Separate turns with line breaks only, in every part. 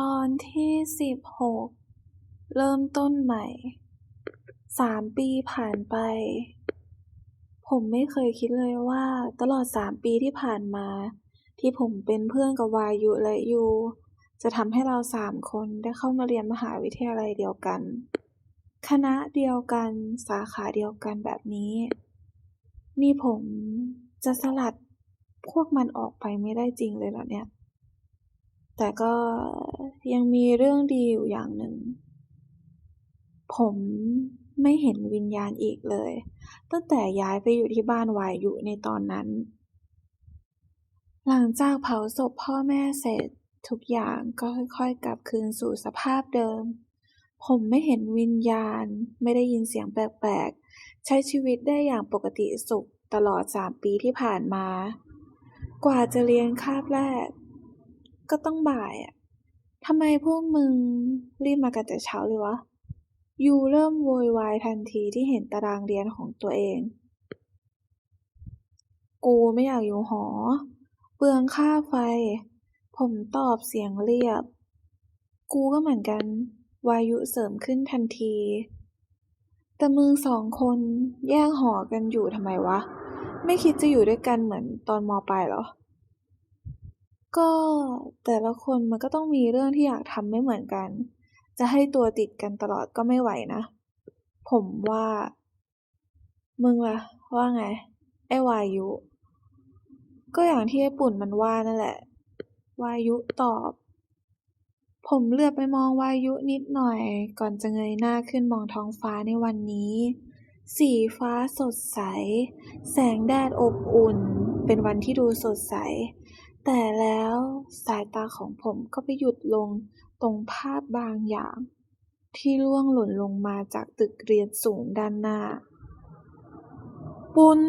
ตอนที่สิบหกเริ่มต้นใหม่ สามปีผ่านไป ผมไม่เคยคิดเลยว่า ตลอดสามปีที่ผ่านมา ที่ผมเป็นเพื่อนกับวายุและยู จะทำให้เราสามคนได้เข้ามาเรียนมหาวิทยาลัยเดียวกัน คณะเดียวกัน สาขาเดียวกันแบบนี้ นี่ผมจะสลัดพวกมันออกไปไม่ได้จริงเลยเหรอเนี่ย แต่ก็ยังมีเรื่องดีอยู่อย่างหนึ่ง ผมไม่เห็นวิญญาณอีกเลย ตั้งแต่ย้ายไปอยู่ที่บ้านวายอยู่ในตอนนั้น หลังจากเผาศพพ่อแม่เสร็จทุกอย่างก็ค่อยๆ กลับคืนสู่สภาพเดิม ผมไม่เห็นวิญญาณ ไม่ได้ยินเสียงแปลกๆ ใช้ชีวิตได้อย่างปกติสุขตลอดสามปีที่ผ่านมา กว่าจะเรียนคาบแรก ก็ต้องบ่ายอะทำไมพวกมึงรีบมากันแต่เช้าเลยวะ ยูเริ่มโวยวายทันทีที่เห็นตารางเรียนของตัวเอง กูไม่อยากอยู่หอ เปลืองค่าไฟ ผมตอบเสียงเรียบ กูก็เหมือนกัน วายุเสริมขึ้นทันที แต่มึงสองคนแยกหอกันอยู่ทำไมวะ ไม่คิดจะอยู่ด้วยกันเหมือนตอนมปลายเหรอ ก็แต่ละคนมันก็ต้องมีเรื่องที่อยากทำไม่เหมือนกัน จะให้ตัวติดกันตลอดก็ไม่ไหวนะ ผมว่า มึงล่ะ ว่าไง ไอ้วายุ ก็อย่างที่ไอ้ปุ่นมันว่านั่นแหละ วายุตอบ ผมเลือบไปมองวายุนิดหน่อย ก่อนจะเงยหน้าขึ้นมองท้องฟ้าในวันนี้ สีฟ้าสดใส แสงแดดอบอุ่น เป็นวันที่ดูสดใส แต่แล้วสายตาของผมก็ไปหยุดลงตรงภาพบางอย่าง ที่ร่วงหล่นลงมาจากตึกเรียนสูงด้านหน้า ปุน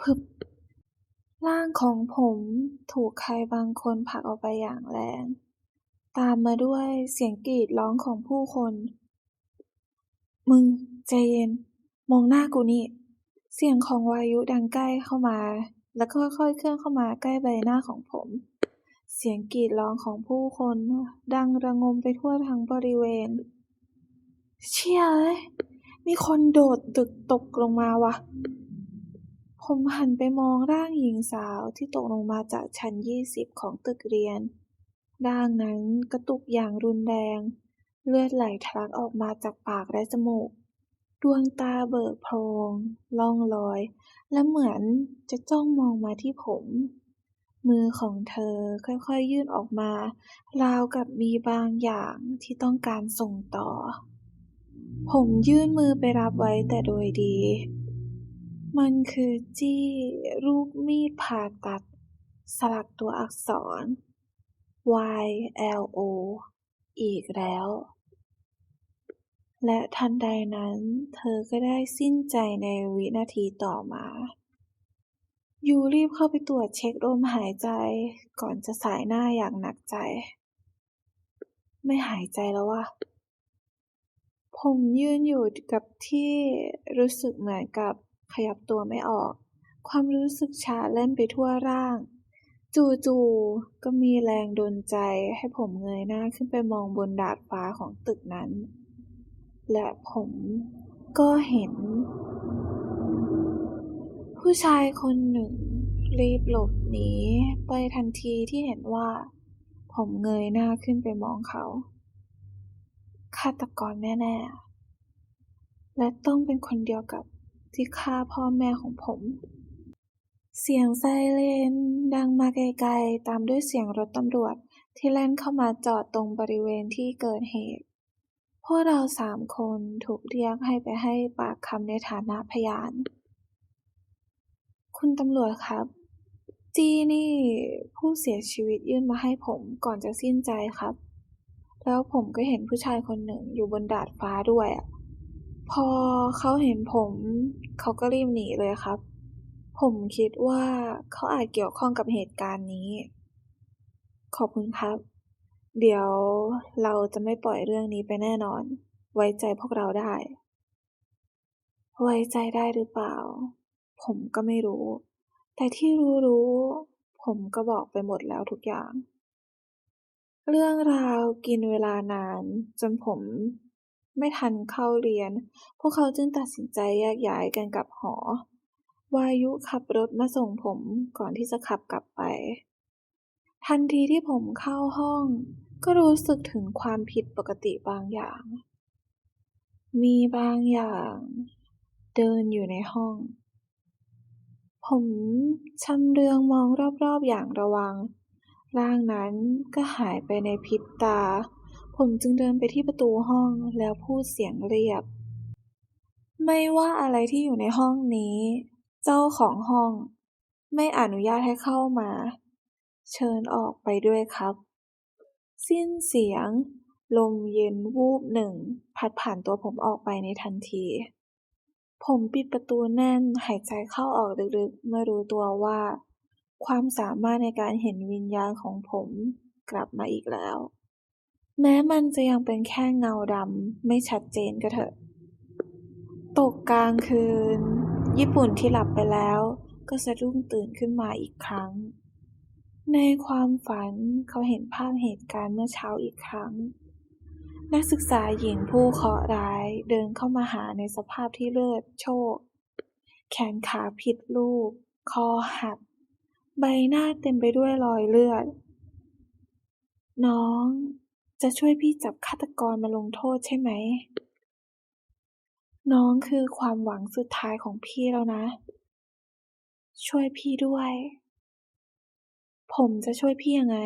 พึบร่างของผมถูกใครบางคนผลักออกไปอย่างแรง ตามมาด้วยเสียงกรีดร้องของผู้คน มึงใจเย็น มองหน้ากูนี่ เสียงของวายุดังใกล้เข้ามา แล้วก็ค่อยๆเคลื่อนเข้ามาใกล้ใบหน้าของผม เสียงกรีดร้องของผู้คนดังระงมไปทั่วทั้งบริเวณ เชี่ยเอ้ยมีคนโดดตึกตกลงมาวะผมหันไปมองร่างหญิงสาวที่ตกลงมาจากชั้นยี่สิบของตึกเรียน ร่างนั้นกระตุกอย่างรุนแรง เลือดไหลทะลักออกมาจากปากและจมูก ดวงตาเบิกโพลงล่องลอย และเหมือนจะจ้องมองมาที่ผม มือของเธอค่อยๆยื่นออกมา ราวกับมีบางอย่างที่ต้องการส่งต่อ ผมยื่นมือไปรับไว้แต่โดยดี มันคือจี้รูปมีดผ่าตัด สลักตัวอักษร Y L O อีกแล้ว และทันใดนั้นเธอก็ได้สิ้นใจในวินาทีต่อมา ยูรีบเข้าไปตรวจเช็คลมหายใจก่อนจะสายหน้าอย่างหนักใจ ไม่หายใจแล้วว่ะ ผมยืนอยู่กับที่รู้สึกเหมือนกับขยับตัวไม่ออก ความรู้สึกชาเล่นไปทั่วร่าง จู่ๆก็มีแรงดลใจให้ผมเงยหน้าขึ้นไปมองบนดาดฟ้าของตึกนั้น และผมก็เห็น ผู้ชายคนหนึ่ง รีบหลบหนีไปทันทีที่เห็นว่า ผมเงยหน้าขึ้นไปมองเขาฆาตกรแน่ๆ และต้องเป็นคนเดียวกับที่ฆ่าพ่อแม่ของผม เสียงไซเรนดังมาไกลๆ ตามด้วยเสียงรถตำรวจที่แล่นเข้ามาจอดตรงบริเวณที่เกิดเหตุ พวกเราสามคนถูกเรียกให้ไปให้ปากคำในฐานะพยาน คุณตำรวจครับ จีนี่ผู้เสียชีวิตยื่นมาให้ผมก่อนจะสิ้นใจครับ แล้วผมก็เห็นผู้ชายคนหนึ่งอยู่บนดาดฟ้าด้วยอะพอเขาเห็นผม เขาก็รีบหนีเลยครับ ผมคิดว่าเขาอาจเกี่ยวข้องกับเหตุการณ์นี้ ขอบคุณครับ เดี๋ยวเราจะไม่ปล่อยเรื่องนี้ไปแน่นอน ไว้ใจพวกเราได้ ไว้ใจได้หรือเปล่า ผมก็ไม่รู้ แต่ที่รู้ๆผมก็บอกไปหมดแล้วทุกอย่าง เรื่องราวกินเวลานาน จนผมไม่ทันเข้าเรียน พวกเขาจึงตัดสินใจแยกย้ายกันกลับหอ วายุขับรถมาส่งผมก่อนที่จะขับกลับไป ทันทีที่ผมเข้าห้อง ก็รู้สึกถึงความผิดปกติบางอย่าง มีบางอย่าง เดินอยู่ในห้อง ผมชำเลืองมองรอบๆอย่างระวัง ร่างนั้นก็หายไปในพริบตา ผมจึงเดินไปที่ประตูห้องแล้วพูดเสียงเรียบ ไม่ว่าอะไรที่อยู่ในห้องนี้ เจ้าของห้อง ไม่อนุญาตให้เข้ามา เชิญออกไปด้วยครับ สิ้นเสียง ลมเย็นวูบหนึ่ง พัดผ่านตัวผมออกไปในทันที ผมปิดประตูแน่น หายใจเข้าออกลึกๆ เมื่อรู้ตัวว่า ความสามารถในการเห็นวิญญาณของผมกลับมาอีกแล้ว แม้มันจะยังเป็นแค่เงาดำไม่ชัดเจนก็เถอะ ตกกลางคืน ญี่ปุ่นที่หลับไปแล้ว ก็สะดุ้งตื่นขึ้นมาอีกครั้ง ในความฝันเขาเห็นภาพเหตุการณ์เมื่อเช้าอีกครั้ง นักศึกษาหญิงผู้เคราะห์ร้ายเดินเข้ามาหาในสภาพที่เลือดโชก แขนขาผิดรูป คอหัก ใบหน้าเต็มไปด้วยรอยเลือด น้องจะช่วยพี่จับฆาตกรมาลงโทษใช่ไหม น้องคือความหวังสุดท้ายของพี่แล้วนะ ช่วยพี่ด้วย ผมจะช่วยพี่ยังไง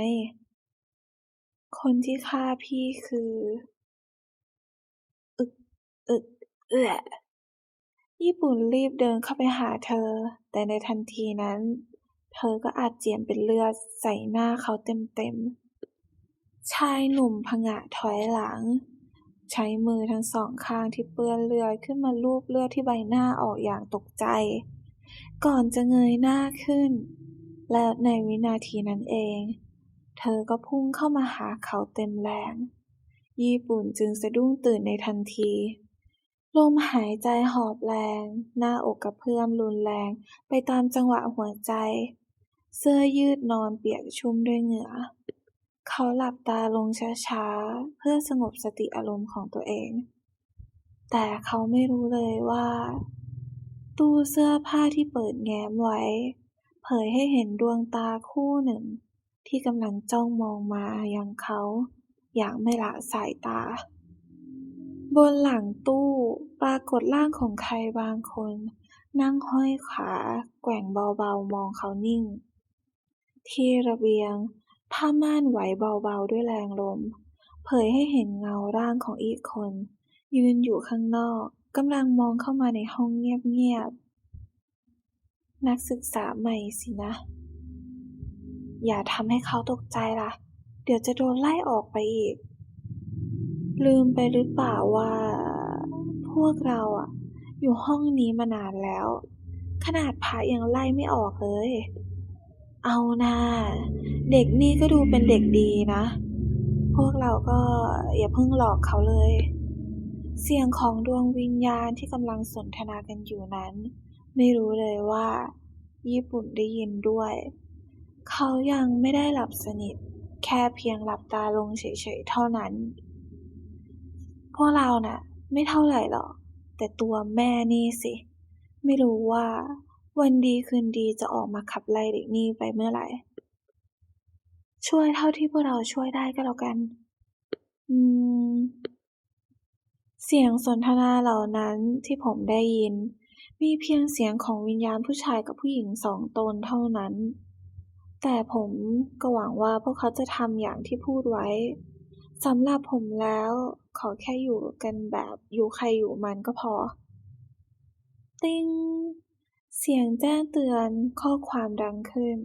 คนที่ฆ่าพี่คือ อึก อึก เอื้อ ญี่ปุ่นรีบเดินเข้าไปหาเธอ แต่ในทันทีนั้น เธอก็อาจเจียนเป็นเลือดใส่หน้าเขาเต็มๆ ชายหนุ่มผงะถอยหลัง ใช้มือทั้งสองข้างที่เปื้อนเลือดขึ้นมาลูบเลือดที่ใบหน้าออกอย่างตกใจ ก่อนจะเงยหน้าขึ้น และในวินาทีนั้นเอง เธอก็พุ่งเข้ามาหาเขาเต็มแรง ญี่ปุ่นจึงสะดุ้งตื่นในทันที ลมหายใจหอบแรง หน้าอกกระเพื่อมรุนแรงไปตามจังหวะหัวใจ เสื้อยืดนอนเปียกชุ่มด้วยเหงื่อ เขาหลับตาลงช้าๆ เพื่อสงบสติอารมณ์ของตัวเอง แต่เขาไม่รู้เลยว่า ตู้เสื้อผ้าที่เปิดแง้มไว้ เผยให้เห็นดวงตาคู่หนึ่ง ที่กำลังจ้องมองมายังเขา อย่างไม่ละสายตา บนหลังตู้ปรากฏร่างของใครบางคน นั่งห้อยขาแกว่งเบาๆมองเขานิ่ง ที่ระเบียงผ้าม่านไหวเบาๆด้วยแรงลม เผยให้เห็นเงาร่างของอีกคน ยืนอยู่ข้างนอกกำลังมองเข้ามาในห้องเงียบๆ นักศึกษาใหม่สินะ อย่าทำให้เขาตกใจล่ะ เดี๋ยวจะโดนไล่ออกไปอีก ลืมไปหรือเปล่าว่า พวกเราอะอยู่ห้องนี้มานานแล้ว ขนาดพระยังไล่ไม่ออกเลย เอานาเด็กนี่ก็ดูเป็นเด็กดีนะ พวกเราก็อย่าเพิ่งหลอกเขาเลย เสียงของดวงวิญญาณที่กำลังสนทนากันอยู่นั้น ไม่รู้เลยว่า ญี่ปุ่นได้ยินด้วย เขายังไม่ได้หลับสนิท แค่เพียงหลับตาลงเฉยๆเท่านั้น พวกเราน่ะ ไม่เท่าไหร่หรอก แต่ตัวแม่นี่สิ ไม่รู้ว่า วันดีคืนดีจะออกมาขับไล่เด็กนี่ไปเมื่อไหร่ ช่วยเท่าที่พวกเราช่วยได้ก็แล้วกัน อืมเสียงสนทนาเหล่านั้นที่ผมได้ยิน มีเพียงเสียงของวิญญาณผู้ชายกับผู้หญิงสองตนเท่านั้น แต่ผมก็หวังว่าพวกเขาจะทำอย่างที่พูดไว้สำหรับผมแล้ว ขอแค่อยู่กันแบบอยู่ใครอยู่มันก็พอ ติ้ง เสียงแจ้งเตือนข้อความดังขึ้น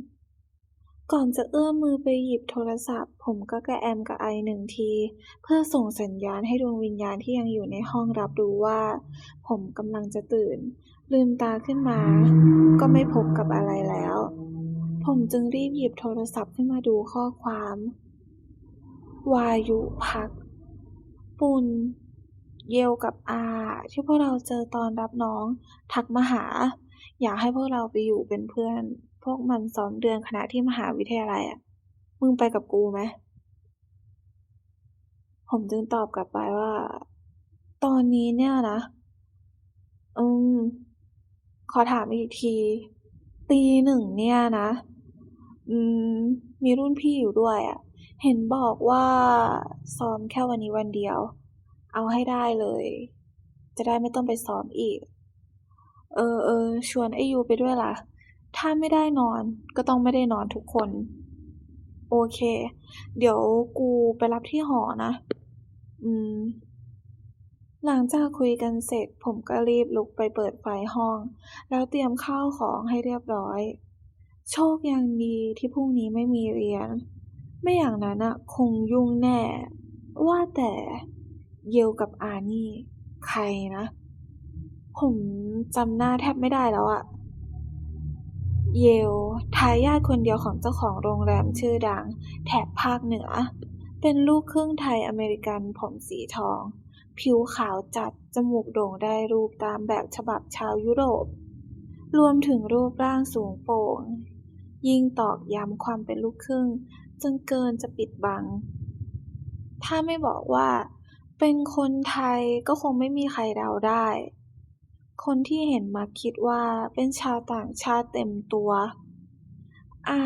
ก่อนจะเอื้อมมือไปหยิบโทรศัพท์ ผมก็กระแอมกระไอหนึ่งที เพื่อส่งสัญญาณให้ดวงวิญญาณที่ยังอยู่ในห้องรับรู้ว่า ผมกำลังจะตื่น ลืมตาขึ้นมา ก็ไม่พบกับอะไรแล้ว ผมจึงรีบหยิบโทรศัพท์ขึ้นมาดูข้อความ วายุพัก ปุ่น เยลกับอา ที่พวกเราเจอตอนรับน้อง ทักมาหา อยากให้พวกเราไปอยู่เป็นเพื่อน พวกมันสองเดือนขณะที่มหาวิทยาลัยอะมึงไปกับกูไหมผมจึงตอบกลับไปว่า ตอนนี้เนี่ยนะ อืม ขอถามอีกที ตีหนึ่งเนี่ยนะ อืม มีรุ่นพี่อยู่ด้วยอะเห็นบอกว่าซ้อมแค่วันนี้วันเดียว เอาให้ได้เลย จะได้ไม่ต้องไปซ้อมอีก เออเออชวนไอยูไปด้วยล่ะ ถ้าไม่ได้นอนก็ต้องไม่ได้นอนทุกคน โอเค เดี๋ยวกูไปรับที่หอนะ อืม หลังจากคุยกันเสร็จผมก็รีบลุกไปเปิดไฟห้อง แล้วเตรียมข้าวของให้เรียบร้อย โชคยังดีที่พรุ่งนี้ไม่มีเรียน ไม่อย่างนั้นอะคงยุ่งแน่ ว่าแต่เยลกับอานี่ ใครนะ ผมจำหน้าแทบไม่ได้แล้วอะเยลทายาทคนเดียวของเจ้าของโรงแรมชื่อดัง แถบภาคเหนือ เป็นลูกครึ่งไทยอเมริกันผมสีทอง ผิวขาวจัด จมูกโด่งได้รูปตามแบบฉบับชาวยุโรป รวมถึงรูปร่างสูงโปร่ง ยิ่งตอกย้ำความเป็นลูกครึ่งจนเกินจะปิดบัง ถ้าไม่บอกว่า เป็นคนไทยก็คงไม่มีใครเดาได้ คนที่เห็นมักคิดว่าเป็นชาวต่างชาติเต็มตัว อา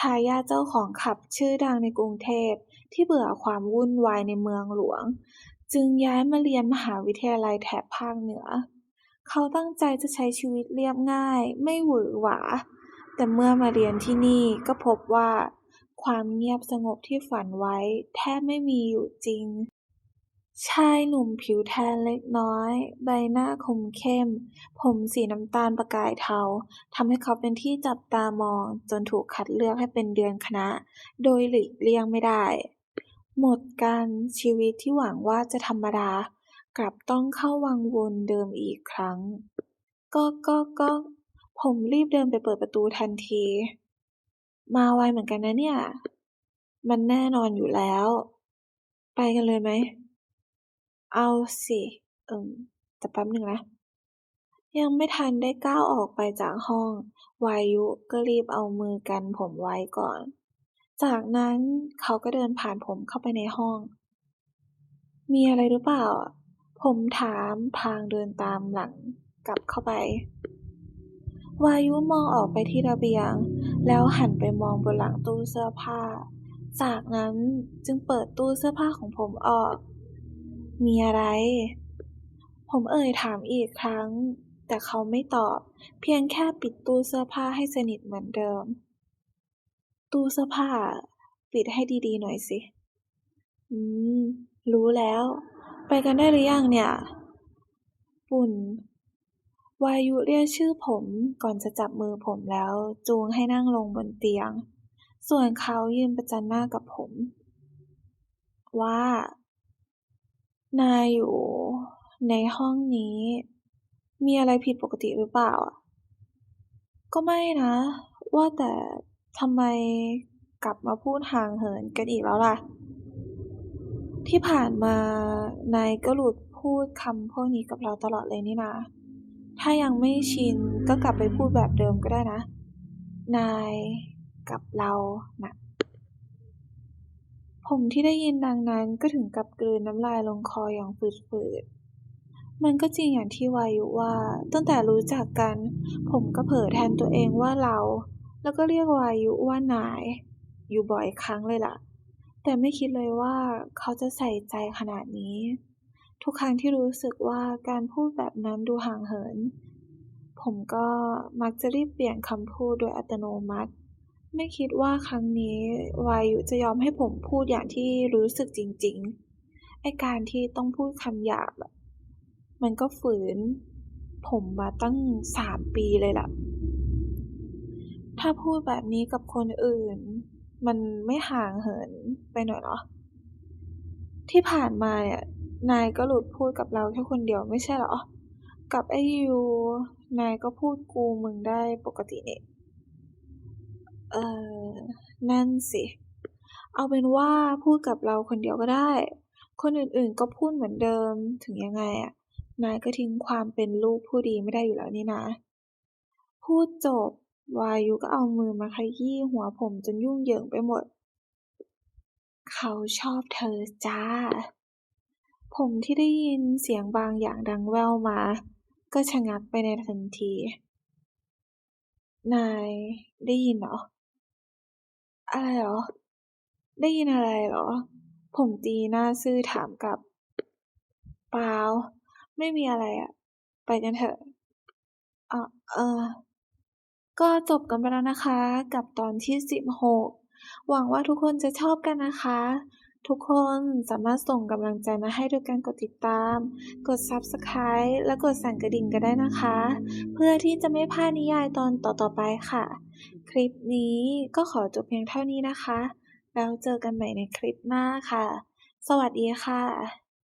ทายาเจ้าของผับชื่อดังในกรุงเทพที่เบื่อความวุ่นวายในเมืองหลวง จึงย้ายมาเรียนมหาวิทยาลัยแถบภาคเหนือ เขาตั้งใจจะใช้ชีวิตเรียบง่าย ไม่หวือหวา แต่เมื่อมาเรียนที่นี่ก็พบว่า ความเงียบสงบที่ฝันไว้แทบไม่มีอยู่จริง ชายหนุ่มผิวแทนเล็กน้อย ใบหน้าคมเข้ม ผมสีน้ำตาลประกายเทาทำให้เขาเป็นที่จับตามองจนถูกคัดเลือกให้เป็นเดือนคณะ โดยหลีกเลี่ยงไม่ได้ หมดกันชีวิตที่หวังว่าจะธรรมดา กลับต้องเข้าวังวนเดิมอีกครั้ง ก็ก็ก็ผมรีบเดินไปเปิดประตูทันที มาไวเหมือนกันนะเนี่ย มันแน่นอนอยู่แล้ว ไปกันเลยไหม เอาสิเอิมแต่แป๊บหนึ่งนะ ยังไม่ทันได้ก้าวออกไปจากห้อง วายุก็รีบเอามือกันผมไว้ก่อน จากนั้นเขาก็เดินผ่านผมเข้าไปในห้อง มีอะไรหรือเปล่า ผมถามพลางเดินตามหลังกลับเข้าไป วายุมองออกไปที่ระเบียง แล้วหันไปมองบนหลังตู้เสื้อผ้า จากนั้นจึงเปิดตู้เสื้อผ้าของผมออก มีอะไร ผมเอ่ยถามอีกครั้ง แต่เขาไม่ตอบ เพียงแค่ปิดตู้เสื้อผ้าให้สนิทเหมือนเดิม ตู้เสื้อผ้า ปิดให้ดีๆหน่อยสิ อืม รู้แล้ว ไปกันได้หรือยังเนี่ย ปุ่น วายุเรียกชื่อผมก่อนจะจับมือผมแล้วจูงให้นั่งลงบนเตียง ส่วนเขายืนประจันหน้ากับผม ว่า นายอยู่ ในห้องนี้ มีอะไรผิดปกติหรือเปล่าอะก็ไม่นะ ว่าแต่ ทำไมกลับมาพูดห่างเหินกันอีกแล้วล่ะ ที่ผ่านมานายก็หลุดพูดคำพวกนี้กับเราตลอดเลยนี่นาถ้ายังไม่ชินก็กลับไปพูดแบบเดิมก็ได้นะ นายกับเรานะผมที่ได้ยินดังนั้นก็ถึงกับกลืนน้ำลายลงคออย่างฝืดๆ มันก็จริงอย่างที่วายุว่า ตั้งแต่รู้จักกัน ผมก็เผลอแทนตัวเองว่าเรา แล้วก็เรียกวายุว่านาย อยู่บ่อยครั้งเลยล่ะ แต่ไม่คิดเลยว่าเขาจะใส่ใจขนาดนี้ ทุกครั้งที่รู้สึกว่าการพูดแบบนั้นดูห่างเหิน ผมก็มักจะรีบเปลี่ยนคำพูดโดยอัตโนมัติ ไม่คิดว่าครั้งนี้วายุจะยอมให้ผมพูดอย่างที่รู้สึกจริง ๆ ไอการที่ต้องพูดคำหยาบมันก็ฝืน ผมมาตั้งสามปีเลยล่ะ ถ้าพูดแบบนี้กับคนอื่น มันไม่ห่างเหินไปหน่อยเหรอที่ผ่านมาเนี่ย นายก็หลุดพูดกับเราแค่คนเดียวไม่ใช่เหรอ กับไอ้ยูนายก็พูดกูมึงได้ปกตินี่เออนั่นสิ เอาเป็นว่าพูดกับเราคนเดียวก็ได้ คนอื่นๆก็พูดเหมือนเดิมถึงยังไงอะนายก็ทิ้งความเป็นลูกผู้ดีไม่ได้อยู่แล้วนี่นะ พูดจบ วายุก็เอามือมาขยี้หัวผมจนยุ่งเหยิงไปหมด เขาชอบเธอจ้า ผมที่ได้ยินเสียงบางอย่างดังแว่วมา ก็ชะงักไปในทันที นายได้ยินเหรอ อะไรเหรอ ได้ยินอะไรเหรอ ผมตีหน้าซื่อถามกลับ เปล่า ไม่มีอะไรอะ ไปกันเถอะ อะ เออ ก็จบกันไปแล้วนะคะ กับตอนที่ 16 หวังว่าทุกคนจะชอบกันนะคะ ทุกคนสามารถส่งกำลังใจมาให้โดยการกดติดตาม กด Subscribe และกดสั่นกระดิ่งก็ได้นะคะ เพื่อที่จะไม่พลาดนิยายตอนต่อๆไปค่ะ คลิปนี้ก็ขอจบเพียงเท่านี้นะคะ แล้วเจอกันใหม่ในคลิปหน้าค่ะ สวัสดีค่ะ